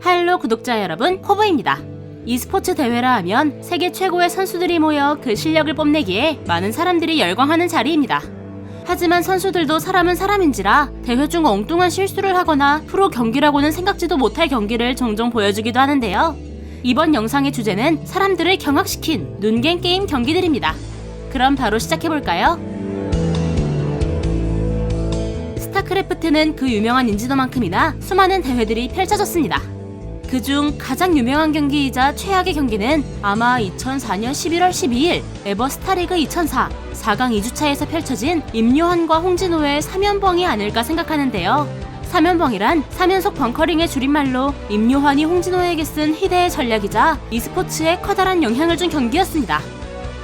할로 구독자 여러분, 코브입니다. e스포츠 대회라 하면 세계 최고의 선수들이 모여 그 실력을 뽐내기에 많은 사람들이 열광하는 자리입니다. 하지만 선수들도 사람은 사람인지라 대회 중 엉뚱한 실수를 하거나 프로 경기라고는 생각지도 못할 경기를 종종 보여주기도 하는데요. 이번 영상의 주제는 사람들을 경악시킨 눈갱 게임 경기들입니다. 그럼 바로 시작해볼까요? 스타크래프트는 그 유명한 인지도만큼이나 수많은 대회들이 펼쳐졌습니다. 그중 가장 유명한 경기이자 최악의 경기는 아마 2004년 11월 12일 에버 스타리그 2004 4강 2주차에서 펼쳐진 임요한과 홍진호의 3연벙이 아닐까 생각하는데요. 3연벙이란 3연속 벙커링의 줄임말로 임요한이 홍진호에게 쓴 희대의 전략이자 e스포츠에 커다란 영향을 준 경기였습니다.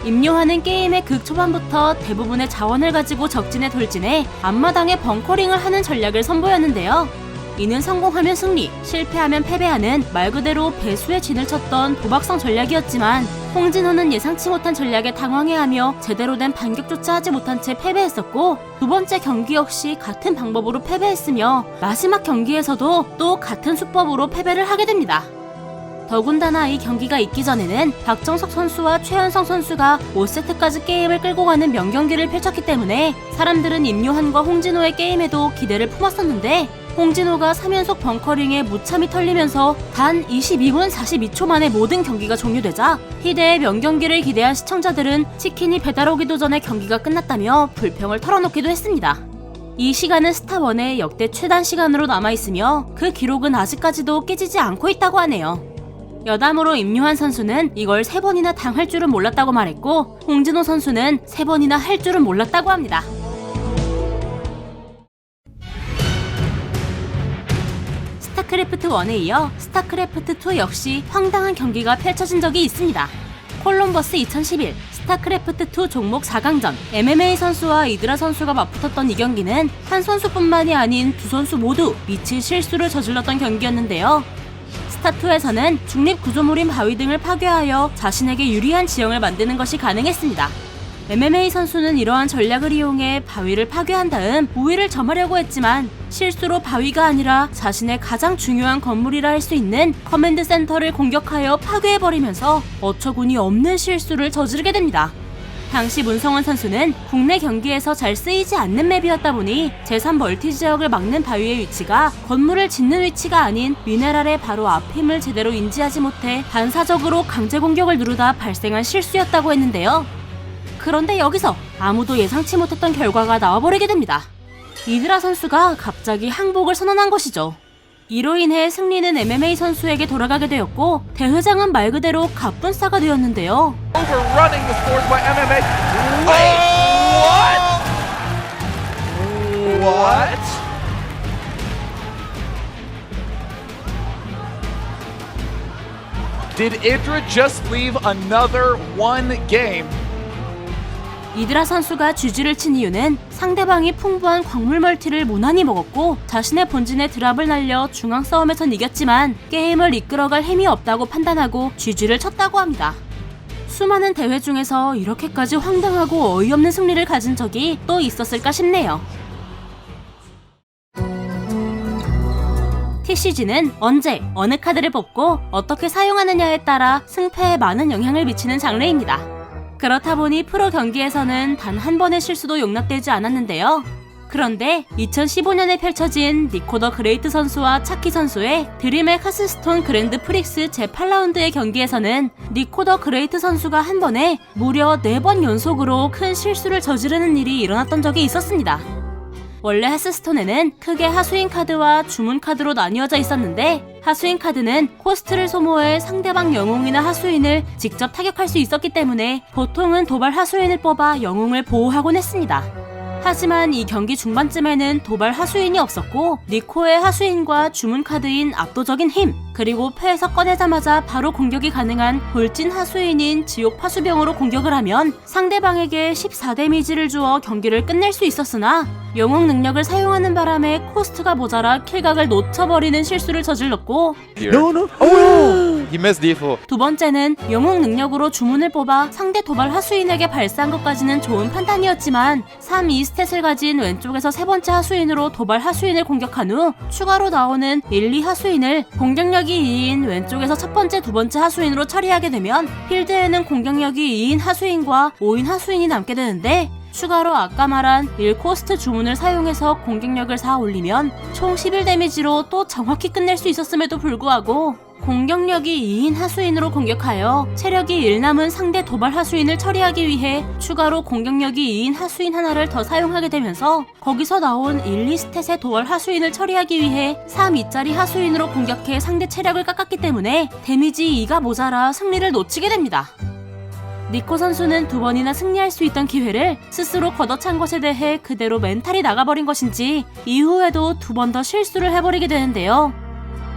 임요한은 게임의 극 초반부터 대부분의 자원을 가지고 적진에 돌진해 앞마당에 벙커링을 하는 전략을 선보였는데요. 이는 성공하면 승리, 실패하면 패배하는 말 그대로 배수의 진을 쳤던 도박성 전략이었지만 홍진호는 예상치 못한 전략에 당황해하며 제대로 된 반격조차 하지 못한 채 패배했었고 두 번째 경기 역시 같은 방법으로 패배했으며 마지막 경기에서도 또 같은 수법으로 패배를 하게 됩니다. 더군다나 이 경기가 있기 전에는 박정석 선수와 최현성 선수가 5세트까지 게임을 끌고 가는 명경기를 펼쳤기 때문에 사람들은 임요한과 홍진호의 게임에도 기대를 품었었는데 홍진호가 3연속 벙커링에 무참히 털리면서 단 22분 42초 만에 모든 경기가 종료되자 희대의 명경기를 기대한 시청자들은 치킨이 배달 오기도 전에 경기가 끝났다며 불평을 털어놓기도 했습니다. 이 시간은 스타1의 역대 최단 시간으로 남아있으며 그 기록은 아직까지도 깨지지 않고 있다고 하네요. 여담으로 임요한 선수는 이걸 세 번이나 당할 줄은 몰랐다고 말했고 홍진호 선수는 세 번이나 할 줄은 몰랐다고 합니다. 스타크래프트 1에 이어 스타크래프트 2 역시 황당한 경기가 펼쳐진 적이 있습니다. 콜럼버스 2011 스타크래프트 2 종목 4강전 MMA 선수와 이드라 선수가 맞붙었던 이 경기는 한 선수뿐만이 아닌 두 선수 모두 미칠 실수를 저질렀던 경기였는데요. 스타2에서는 중립 구조물인 바위 등을 파괴하여 자신에게 유리한 지형을 만드는 것이 가능했습니다. MMA 선수는 이러한 전략을 이용해 바위를 파괴한 다음 우위를 점하려고 했지만 실수로 바위가 아니라 자신의 가장 중요한 건물이라 할 수 있는 커맨드 센터를 공격하여 파괴해버리면서 어처구니 없는 실수를 저지르게 됩니다. 당시 문성원 선수는 국내 경기에서 잘 쓰이지 않는 맵이었다 보니 제3 멀티 지역을 막는 바위의 위치가 건물을 짓는 위치가 아닌 미네랄의 바로 앞임을 제대로 인지하지 못해 반사적으로 강제 공격을 누르다 발생한 실수였다고 했는데요. 그런데 여기서 아무도 예상치 못했던 결과가 나와버리게 됩니다. 이드라 선수가 갑자기 항복을 선언한 것이죠. 이로 인해 승리는 MMA 선수에게 돌아가게 되었고 대회장은 말 그대로 갑분싸가 되었는데요. Did Idra just leave another one game? 이드라 선수가 쥐쥐를 친 이유는 상대방이 풍부한 광물 멀티를 무난히 먹었고 자신의 본진에 드랍을 날려 중앙 싸움에선 이겼지만 게임을 이끌어갈 힘이 없다고 판단하고 쥐쥐를 쳤다고 합니다. 수많은 대회 중에서 이렇게까지 황당하고 어이없는 승리를 가진 적이 또 있었을까 싶네요. TCG는 언제, 어느 카드를 뽑고 어떻게 사용하느냐에 따라 승패에 많은 영향을 미치는 장르입니다. 그렇다 보니 프로 경기에서는 단 한 번의 실수도 용납되지 않았는데요. 그런데 2015년에 펼쳐진 니코더 그레이트 선수와 차키 선수의 드림의 카스스톤 그랜드 프릭스 제8라운드의 경기에서는 니코더 그레이트 선수가 한 번에 무려 4번 연속으로 큰 실수를 저지르는 일이 일어났던 적이 있었습니다. 원래 하스스톤에는 크게 하수인 카드와 주문 카드로 나뉘어져 있었는데 하수인 카드는 코스트를 소모해 상대방 영웅이나 하수인을 직접 타격할 수 있었기 때문에 보통은 도발 하수인을 뽑아 영웅을 보호하곤 했습니다. 하지만 이 경기 중반쯤에는 도발 하수인이 없었고 니코의 하수인과 주문 카드인 압도적인 힘 그리고 패에서 꺼내자마자 바로 공격이 가능한 돌진 하수인인 지옥 파수병으로 공격을 하면 상대방에게 14 데미지를 주어 경기를 끝낼 수 있었으나 영웅 능력을 사용하는 바람에 코스트가 모자라 킬각을 놓쳐버리는 실수를 저질렀고 No, no. D4. 두 번째는 영웅 능력으로 주문을 뽑아 상대 도발 하수인에게 발사한 것까지는 좋은 판단이었지만 3 이스트 스탯을 가진 왼쪽에서 세 번째 하수인으로 도발 하수인을 공격한 후 추가로 나오는 1, 2 하수인을 공격력이 2인 왼쪽에서 첫 번째, 두 번째 하수인으로 처리하게 되면 필드에는 공격력이 2인 하수인과 5인 하수인이 남게 되는데 추가로 아까 말한 1코스트 주문을 사용해서 공격력을 4 올리면 총 11 데미지로 또 정확히 끝낼 수 있었음에도 불구하고 공격력이 2인 하수인으로 공격하여 체력이 1 남은 상대 도발 하수인을 처리하기 위해 추가로 공격력이 2인 하수인 하나를 더 사용하게 되면서 거기서 나온 1, 2스탯의 도발 하수인을 처리하기 위해 3, 2짜리 하수인으로 공격해 상대 체력을 깎았기 때문에 데미지 2가 모자라 승리를 놓치게 됩니다. 니코 선수는 두 번이나 승리할 수 있던 기회를 스스로 걷어찬 것에 대해 그대로 멘탈이 나가버린 것인지 이후에도 두 번 더 실수를 해버리게 되는데요.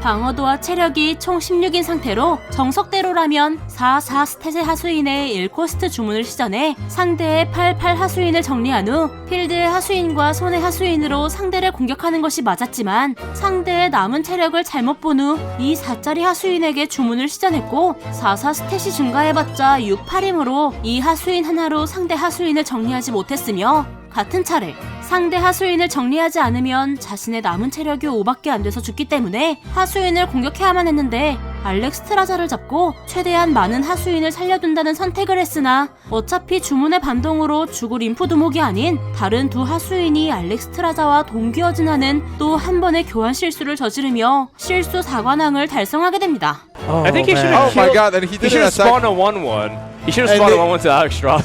방어도와 체력이 총 16인 상태로 정석대로라면 4, 4 스탯의 하수인의 1코스트 주문을 시전해 상대의 8, 8 하수인을 정리한 후 필드의 하수인과 손의 하수인으로 상대를 공격하는 것이 맞았지만 상대의 남은 체력을 잘못 본 후 이 4짜리 하수인에게 주문을 시전했고 4, 4 스탯이 증가해봤자 6, 8이므로 이 하수인 하나로 상대 하수인을 정리하지 못했으며 같은 차례 상대 하수인을 정리하지 않으면 자신의 남은 체력이 5밖에 안 돼서 죽기 때문에 하수인을 공격해야만 했는데 알렉스 트라자를 잡고 최대한 많은 하수인을 살려둔다는 선택을 했으나 어차피 주문의 반동으로 죽을 인프 두목이 아닌 다른 두 하수인이 알렉스 트라자와 동기어진하는 또 한 번의 교환 실수를 저지르며 실수 사관왕을 달성하게 됩니다. I think he should Oh have my killed. god, and he He didn't should have spawned a one-one. He should have spawned a one-one to Alex Strauss.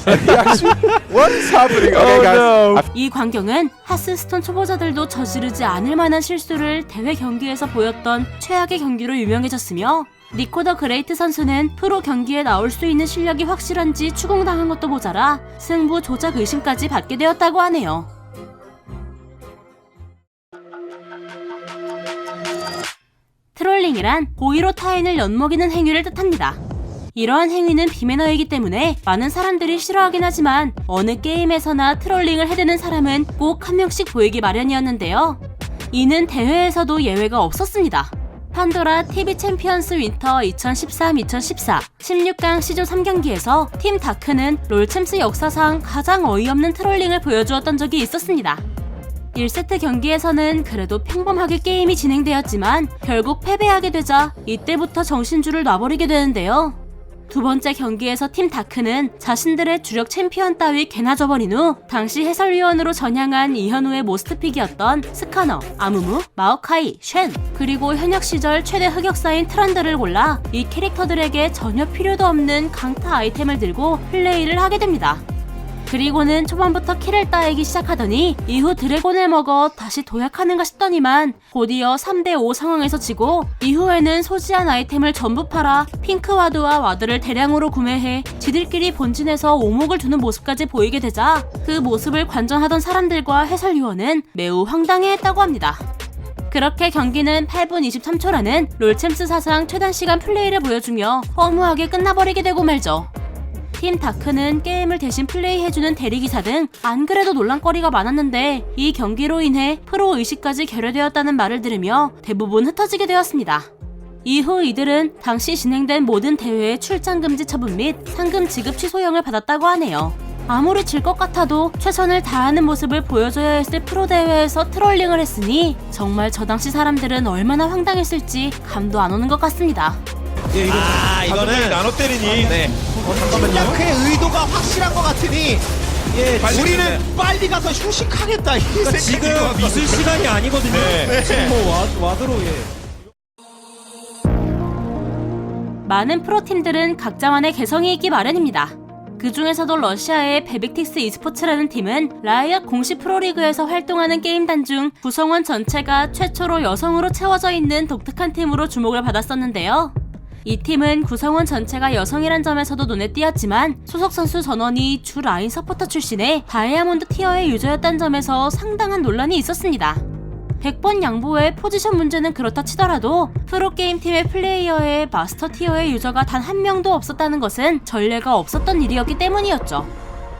What is happening? Okay, Oh, guys. 이 광경은 하스스톤 초보자들도 저지르지 않을 만한 실수를 대회 경기에서 보였던 최악의 경기로 유명해졌으며 니코 더 그레이트 선수는 프로 경기에 나올 수 있는 실력이 확실한지 추궁당한 것도 모자라 승부 조작 의심까지 받게 되었다고 하네요. 트롤링이란 고의로 타인을 엿먹이는 행위를 뜻합니다. 이러한 행위는 비매너이기 때문에 많은 사람들이 싫어하긴 하지만 어느 게임에서나 트롤링을 해대는 사람은 꼭 한 명씩 보이기 마련이었는데요. 이는 대회에서도 예외가 없었습니다. 판도라 TV 챔피언스 윈터 2013-2014 16강 시즌 3경기에서 팀 다크는 롤챔스 역사상 가장 어이없는 트롤링을 보여주었던 적이 있었습니다. 1세트 경기에서는 그래도 평범하게 게임이 진행되었지만 결국 패배하게 되자 이때부터 정신줄을 놔버리게 되는데요. 두 번째 경기에서 팀 다크는 자신들의 주력 챔피언 따위 개나 줘버린 후 당시 해설위원으로 전향한 이현우의 모스트픽이었던 스카너, 아무무, 마오카이, 쉔 그리고 현역 시절 최대 흑역사인 트런드를 골라 이 캐릭터들에게 전혀 필요도 없는 강타 아이템을 들고 플레이를 하게 됩니다. 그리고는 초반부터 킬을 따이기 시작하더니 이후 드래곤을 먹어 다시 도약하는가 싶더니만 곧이어 3대5 상황에서 지고 이후에는 소지한 아이템을 전부 팔아 핑크 와드와 와드를 대량으로 구매해 지들끼리 본진에서 오목을 두는 모습까지 보이게 되자 그 모습을 관전하던 사람들과 해설위원은 매우 황당해했다고 합니다. 그렇게 경기는 8분 23초라는 롤챔스 사상 최단 시간 플레이를 보여주며 허무하게 끝나버리게 되고 말죠. 팀 다크는 게임을 대신 플레이해주는 대리기사 등 안 그래도 논란거리가 많았는데 이 경기로 인해 프로 의식까지 결여되었다는 말을 들으며 대부분 흩어지게 되었습니다. 이후 이들은 당시 진행된 모든 대회의 출장 금지 처분 및 상금 지급 취소형을 받았다고 하네요. 아무리 질 것 같아도 최선을 다하는 모습을 보여줘야 했을 프로 대회에서 트롤링을 했으니 정말 저 당시 사람들은 얼마나 황당했을지 감도 안 오는 것 같습니다. 예, 이거 아, 이거는 나눠 때리니. 네. 그의 의도가 확실한 것 같으니 예, 빨리 우리는 네. 빨리 가서 휴식하겠다. 이 그러니까 지금. 미술 시간이 아니거든요. 네. 지금 뭐 와, 와드로 예. 많은 프로팀들은 각자만의 개성이 있기 마련입니다. 그 중에서도 러시아의 베빅틱스 e스포츠라는 팀은 라이엇 공식 프로리그에서 활동하는 게임단 중 구성원 전체가 최초로 여성으로 채워져 있는 독특한 팀으로 주목을 받았었는데요. 이 팀은 구성원 전체가 여성이란 점에서도 눈에 띄었지만 소속 선수 전원이 주 라인 서포터 출신의 다이아몬드 티어의 유저였다는 점에서 상당한 논란이 있었습니다. 100번 양보의 포지션 문제는 그렇다 치더라도 프로게임 팀의 플레이어의 마스터 티어의 유저가 단 한 명도 없었다는 것은 전례가 없었던 일이었기 때문이었죠.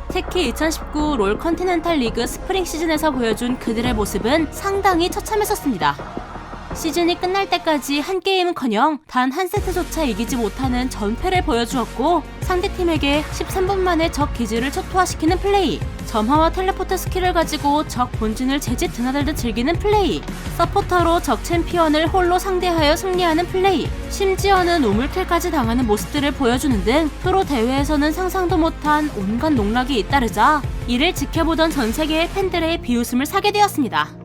특히 2019 롤 컨티넨탈 리그 스프링 시즌에서 보여준 그들의 모습은 상당히 처참했었습니다. 시즌이 끝날 때까지 한 게임은커녕 단 한 세트조차 이기지 못하는 전패를 보여주었고 상대팀에게 13분 만에 적 기지를 초토화시키는 플레이 점화와 텔레포트 스킬을 가지고 적 본진을 재짓 드나들듯 즐기는 플레이 서포터로 적 챔피언을 홀로 상대하여 승리하는 플레이 심지어는 우물킬까지 당하는 모습들을 보여주는 등 프로 대회에서는 상상도 못한 온갖 농락이 잇따르자 이를 지켜보던 전 세계의 팬들의 비웃음을 사게 되었습니다.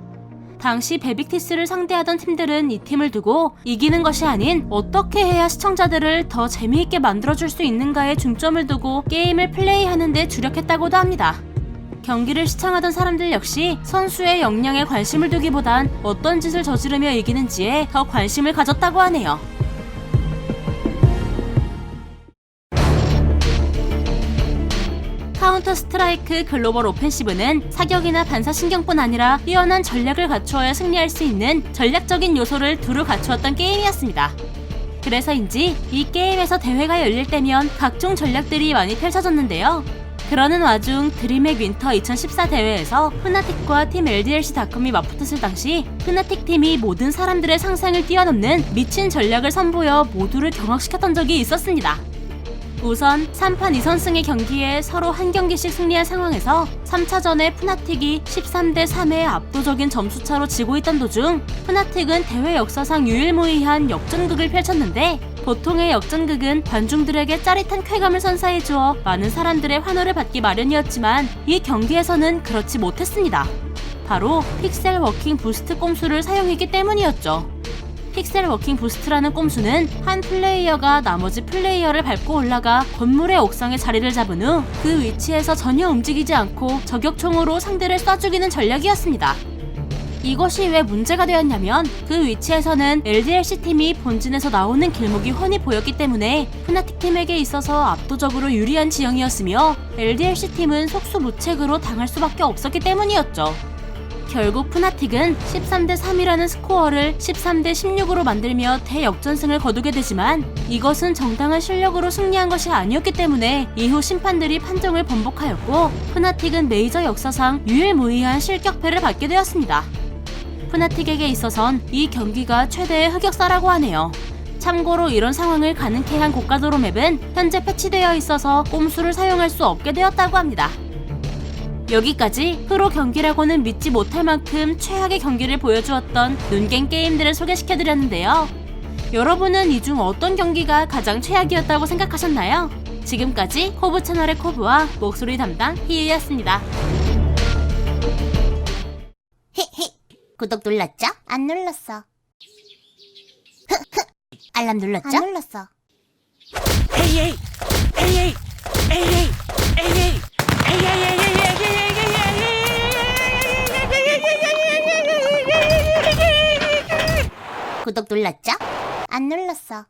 당시 베빅티스를 상대하던 팀들은 이 팀을 두고 이기는 것이 아닌 어떻게 해야 시청자들을 더 재미있게 만들어줄 수 있는가에 중점을 두고 게임을 플레이하는 데 주력했다고도 합니다. 경기를 시청하던 사람들 역시 선수의 역량에 관심을 두기보단 어떤 짓을 저지르며 이기는지에 더 관심을 가졌다고 하네요. 카운터 스트라이크 글로벌 오펜시브는 사격이나 반사 신경뿐 아니라 뛰어난 전략을 갖추어야 승리할 수 있는 전략적인 요소를 두루 갖추었던 게임이었습니다. 그래서인지 이 게임에서 대회가 열릴 때면 각종 전략들이 많이 펼쳐졌는데요. 그러는 와중 드림의 윈터 2014 대회에서 프나틱과 팀 LDLC.com이 맞붙었을 당시 프나틱 팀이 모든 사람들의 상상을 뛰어넘는 미친 전략을 선보여 모두를 경악시켰던 적이 있었습니다. 우선 3판 2선승의 경기에 서로 한 경기씩 승리한 상황에서 3차전에 푸나틱이 13대 3의 압도적인 점수차로 지고 있던 도중 푸나틱은 대회 역사상 유일무이한 역전극을 펼쳤는데 보통의 역전극은 관중들에게 짜릿한 쾌감을 선사해 주어 많은 사람들의 환호를 받기 마련이었지만 이 경기에서는 그렇지 못했습니다. 바로 픽셀 워킹 부스트 꼼수를 사용했기 때문이었죠. 픽셀 워킹 부스트라는 꼼수는 한 플레이어가 나머지 플레이어를 밟고 올라가 건물의 옥상에 자리를 잡은 후 그 위치에서 전혀 움직이지 않고 저격총으로 상대를 쏴 죽이는 전략이었습니다. 이것이 왜 문제가 되었냐면 그 위치에서는 LDLC 팀이 본진에서 나오는 길목이 훤히 보였기 때문에 푸나틱 팀에게 있어서 압도적으로 유리한 지형이었으며 LDLC 팀은 속수무책으로 당할 수밖에 없었기 때문이었죠. 결국 푸나틱은 13대 3이라는 스코어를 13대 16으로 만들며 대역전승을 거두게 되지만 이것은 정당한 실력으로 승리한 것이 아니었기 때문에 이후 심판들이 판정을 번복하였고 푸나틱은 메이저 역사상 유일무이한 실격패를 받게 되었습니다. 푸나틱에게 있어선 이 경기가 최대의 흑역사라고 하네요. 참고로 이런 상황을 가능케 한 고가도로 맵은 현재 패치되어 있어서 꼼수를 사용할 수 없게 되었다고 합니다. 여기까지 프로 경기라고는 믿지 못할 만큼 최악의 경기를 보여주었던 눈갱 게임들을 소개시켜드렸는데요. 여러분은 이 중 어떤 경기가 가장 최악이었다고 생각하셨나요? 지금까지 코브 채널의 코브와 목소리 담당 희유였습니다. 헤헤 구독 눌렀죠? 안 눌렀어. 흐흐 알람 눌렀죠? 안 눌렀어. 구독 눌렀죠? 안 눌렀어.